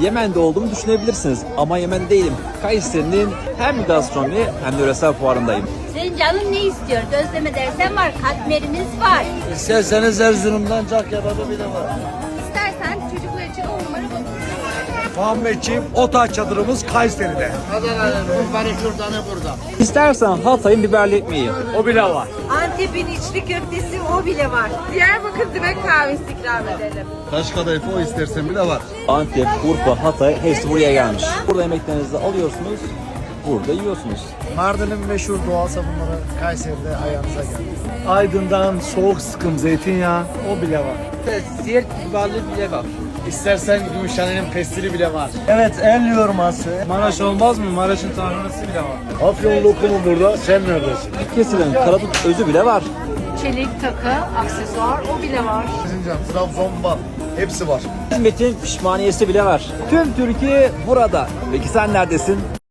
Yemen'de olduğumu düşünebilirsiniz ama Yemen değilim. Kayseri'nin hem gastronomi hem de yöresel fuarındayım. Senin canın ne istiyor? Gözleme dersen var, katmerimiz var. İsterseniz Erzurum'dan cak kebabı bile var. İstersen çocuklar için on numara bakıyoruz. Muhammedciğim ota çadırımız Kayseri'de. İstersen Hatay'ın biberli ekmeği. O bile var. Antep'in içli köftesi o bile var. Diyarbakır Dimek kahvesi ikram edelim. Kaç kadayıf o istersen bile var. Antep, Urfa, Hatay hepsi buraya gelmiş. Burada yemeklerinizi alıyorsunuz, burada yiyorsunuz. Mardin'in meşhur doğal sabunları Kayseri'de ayağınıza geldi. Aydın'dan soğuk sıkım zeytinyağı o bile var. Siirt biberli bile var. İstersen Gümüşhane'nin pestili bile var. Evet el yorması. Maraş olmaz mı? Maraş'ın tarhanası bile var. Afyon lokumu burada. Sen neredesin? Kesilen karadut özü bile var. Çelik takı, aksesuar o bile var. Sincan, Trabzon, Van. Hepsi var. Hizmetin pişmaniyesi bile var. Tüm Türkiye burada. Peki sen neredesin?